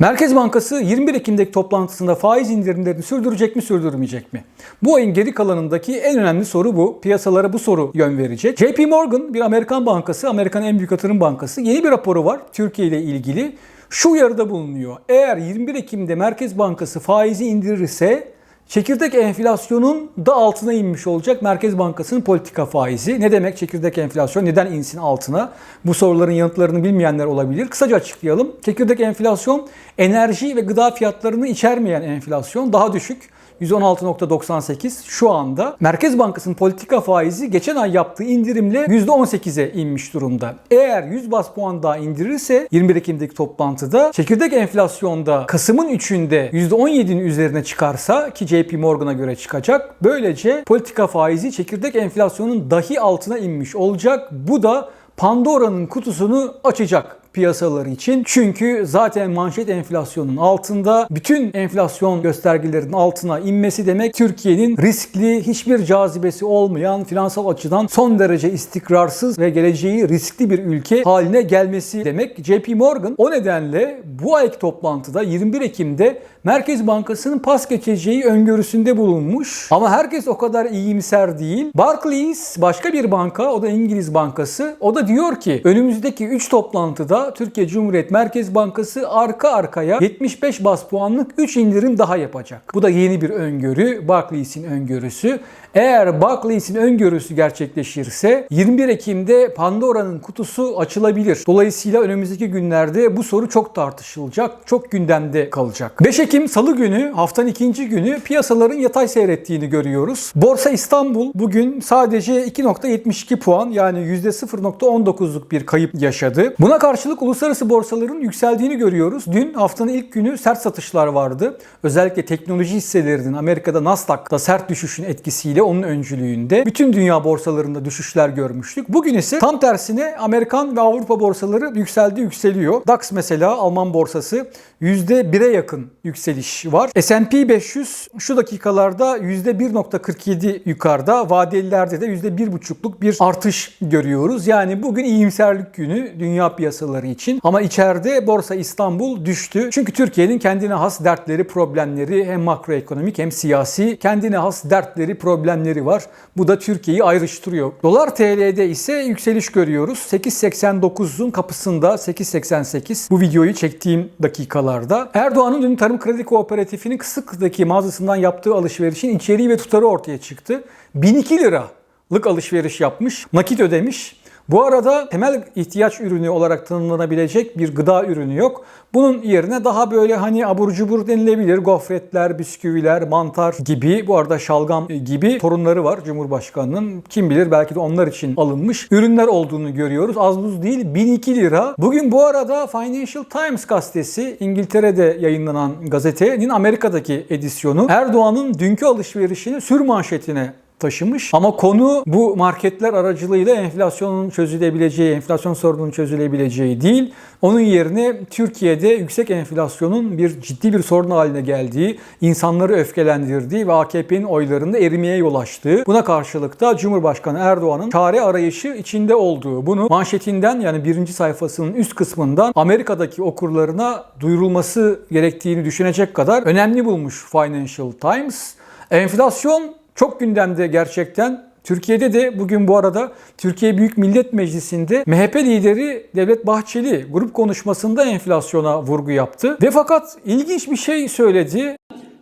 Merkez Bankası 21 Ekim'deki toplantısında faiz indirimlerini sürdürecek mi sürdürmeyecek mi? Bu ayın geri kalanındaki en önemli soru bu. Piyasalara bu soru yön verecek. JP Morgan bir Amerikan bankası, Amerikan en büyük yatırım bankası yeni bir raporu var Türkiye ile ilgili. Şu uyarıda bulunuyor. Eğer 21 Ekim'de Merkez Bankası faizi indirirse Çekirdek enflasyonun da altına inmiş olacak Merkez Bankası'nın politika faizi. Ne demek çekirdek enflasyon? Neden insin altına? Bu soruların yanıtlarını bilmeyenler olabilir. Kısaca açıklayalım. Çekirdek enflasyon enerji ve gıda fiyatlarını içermeyen enflasyon daha düşük. 116.98 şu anda. Merkez Bankası'nın politika faizi geçen ay yaptığı indirimle %18'e inmiş durumda. Eğer 100 bas puan daha indirirse 21 Ekim'deki toplantıda çekirdek enflasyonda Kasım'ın 3'ünde %17'nin üzerine çıkarsa ki JP Morgan'a göre çıkacak. Böylece politika faizi çekirdek enflasyonun dahi altına inmiş olacak. Bu da Pandora'nın kutusunu açacak piyasaları için. Çünkü zaten manşet enflasyonun altında bütün enflasyon göstergelerinin altına inmesi demek Türkiye'nin riskli, hiçbir cazibesi olmayan, finansal açıdan son derece istikrarsız ve geleceği riskli bir ülke haline gelmesi demek. JP Morgan o nedenle bu ayki toplantıda 21 Ekim'de Merkez Bankası'nın pas geçeceği öngörüsünde bulunmuş. Ama herkes o kadar iyimser değil. Barclays başka bir banka, o da İngiliz bankası. O da diyor ki önümüzdeki 3 toplantıda Türkiye Cumhuriyet Merkez Bankası arka arkaya 75 bas puanlık 3 indirim daha yapacak. Bu da yeni bir öngörü. Barclays'in öngörüsü. Eğer Barclays'in öngörüsü gerçekleşirse 21 Ekim'de Pandora'nın kutusu açılabilir. Dolayısıyla önümüzdeki günlerde bu soru çok tartışılacak, çok gündemde kalacak. 5 Ekim Salı günü haftanın ikinci günü piyasaların yatay seyrettiğini görüyoruz. Borsa İstanbul bugün sadece 2.72 puan yani %0.19'luk bir kayıp yaşadı. Buna karşılık uluslararası borsaların yükseldiğini görüyoruz. Dün haftanın ilk günü sert satışlar vardı. Özellikle teknoloji hisselerinin Amerika'da Nasdaq'ta sert düşüşün etkisiyle onun öncülüğünde bütün dünya borsalarında düşüşler görmüştük. Bugün ise tam tersine Amerikan ve Avrupa borsaları yükseldi yükseliyor. DAX mesela Alman borsası %1'e yakın yükseliş var. S&P 500 şu dakikalarda %1.47 yukarıda. Vadelilerde de %1.5'luk bir artış görüyoruz. Yani bugün iyimserlik günü dünya piyasaları için. Ama içeride Borsa İstanbul düştü. Çünkü Türkiye'nin kendine has dertleri, problemleri hem makroekonomik hem siyasi kendine has dertleri, problemleri var. Bu da Türkiye'yi ayrıştırıyor. Dolar TL'de ise yükseliş görüyoruz. 8.89'un kapısında 8.88 bu videoyu çektiğim dakikalarda. Erdoğan'ın dün Tarım Kredi Kooperatifinin Kısıklı'daki mağazasından yaptığı alışverişin içeriği ve tutarı ortaya çıktı. 1002 liralık alışveriş yapmış, nakit ödemiş. Bu arada temel ihtiyaç ürünü olarak tanımlanabilecek bir gıda ürünü yok. Bunun yerine daha böyle hani abur cubur denilebilir gofretler, bisküviler, mantar gibi bu arada şalgam gibi sorunları var Cumhurbaşkanı'nın. Kim bilir belki de onlar için alınmış ürünler olduğunu görüyoruz. Az buz değil 1002 lira. Bugün bu arada Financial Times gazetesi İngiltere'de yayınlanan gazetenin Amerika'daki edisyonu Erdoğan'ın dünkü alışverişini sür manşetine taşımış. Ama konu bu marketler aracılığıyla enflasyonun çözülebileceği, enflasyon sorununun çözülebileceği değil. Onun yerine Türkiye'de yüksek enflasyonun bir ciddi bir sorun haline geldiği, insanları öfkelendirdiği ve AKP'nin oylarında erimeye yol açtığı. Buna karşılık da Cumhurbaşkanı Erdoğan'ın çare arayışı içinde olduğu. Bunu manşetinden yani birinci sayfasının üst kısmından Amerika'daki okurlarına duyurulması gerektiğini düşünecek kadar önemli bulmuş Financial Times. Enflasyon çok gündemde gerçekten. Türkiye'de de bugün bu arada Türkiye Büyük Millet Meclisi'nde MHP lideri Devlet Bahçeli grup konuşmasında enflasyona vurgu yaptı. Ve fakat ilginç bir şey söyledi.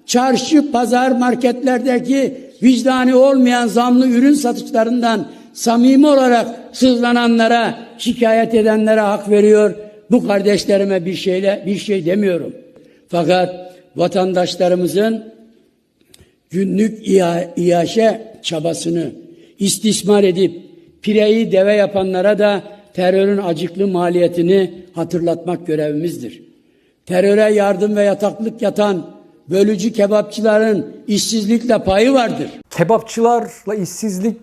Çarşı, pazar, marketlerdeki vicdani olmayan zamlı ürün satışlarından samimi olarak sızlananlara, şikayet edenlere hak veriyor. Bu kardeşlerime bir şeyle bir şey demiyorum. Fakat vatandaşlarımızın günlük İA- iaşe çabasını istismar edip pireyi deve yapanlara da terörün acıklı maliyetini hatırlatmak görevimizdir. Teröre yardım ve yataklık yatan bölücü kebapçıların işsizlikle payı vardır. Kebapçılarla işsizlik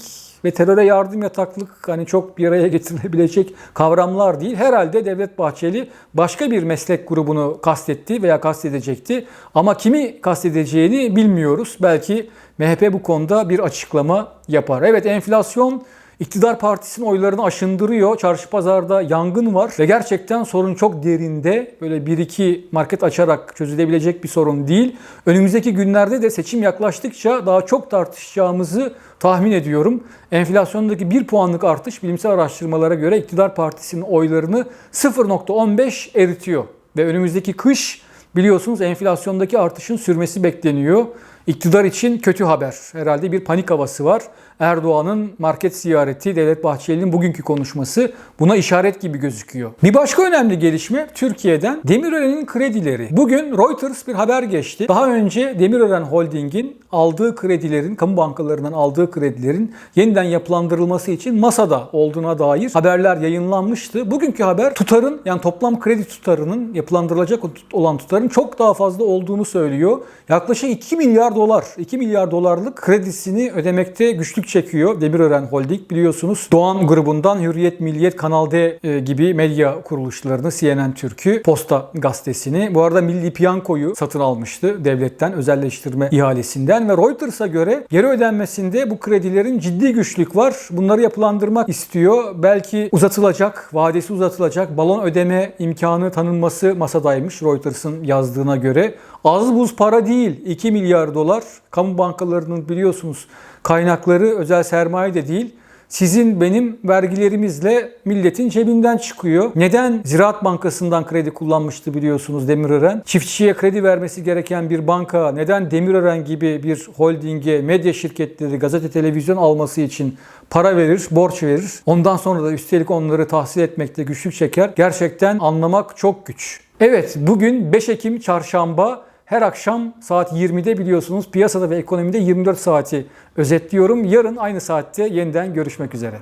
ve teröre yardım yataklık hani çok bir araya getirilebilecek kavramlar değil. Herhalde Devlet Bahçeli başka bir meslek grubunu kastetti veya kastedecekti. Ama kimi kastedeceğini bilmiyoruz. Belki MHP bu konuda bir açıklama yapar. Evet enflasyon İktidar partisinin oylarını aşındırıyor. Çarşı pazarda yangın var ve gerçekten sorun çok derinde. Böyle bir iki market açarak çözülebilecek bir sorun değil. Önümüzdeki günlerde de seçim yaklaştıkça daha çok tartışacağımızı tahmin ediyorum. Enflasyondaki 1 puanlık artış bilimsel araştırmalara göre iktidar partisinin oylarını 0.15 eritiyor. Ve önümüzdeki kış biliyorsunuz enflasyondaki artışın sürmesi bekleniyor. İktidar için kötü haber. Herhalde bir panik havası var. Erdoğan'ın market ziyareti, Devlet Bahçeli'nin bugünkü konuşması buna işaret gibi gözüküyor. Bir başka önemli gelişme Türkiye'den Demirören'in kredileri. Bugün Reuters bir haber geçti. Daha önce Demirören Holding'in aldığı kredilerin, kamu bankalarından aldığı kredilerin yeniden yapılandırılması için masada olduğuna dair haberler yayınlanmıştı. Bugünkü haber tutarın yani toplam kredi tutarının yapılandırılacak olan tutarın çok daha fazla olduğunu söylüyor. Yaklaşık 2 milyar dolar, 2 milyar dolarlık kredisini ödemekte güçlük çekiyor Demirören Holding. Biliyorsunuz Doğan grubundan Hürriyet, Milliyet, Kanal D e, gibi medya kuruluşlarını, CNN Türk'ü, Posta gazetesini, bu arada Milli Piyanko'yu satın almıştı devletten, özelleştirme ihalesinden ve Reuters'a göre geri ödenmesinde bu kredilerin ciddi güçlük var. Bunları yapılandırmak istiyor. Belki uzatılacak, vadesi uzatılacak, balon ödeme imkanı tanınması masadaymış Reuters'ın yazdığına göre. Az buz para değil. 2 milyar dolar. Kamu bankalarının biliyorsunuz kaynakları özel sermaye de değil. Sizin benim vergilerimizle milletin cebinden çıkıyor. Neden Ziraat Bankası'ndan kredi kullanmıştı biliyorsunuz Demirören? Çiftçiye kredi vermesi gereken bir banka neden Demirören gibi bir holdinge, medya şirketleri, gazete, televizyon alması için para verir, borç verir. Ondan sonra da üstelik onları tahsil etmekte güçlük çeker. Gerçekten anlamak çok güç. Evet bugün 5 Ekim çarşamba her akşam saat 20'de biliyorsunuz piyasada ve ekonomide 24 saati özetliyorum. Yarın aynı saatte yeniden görüşmek üzere.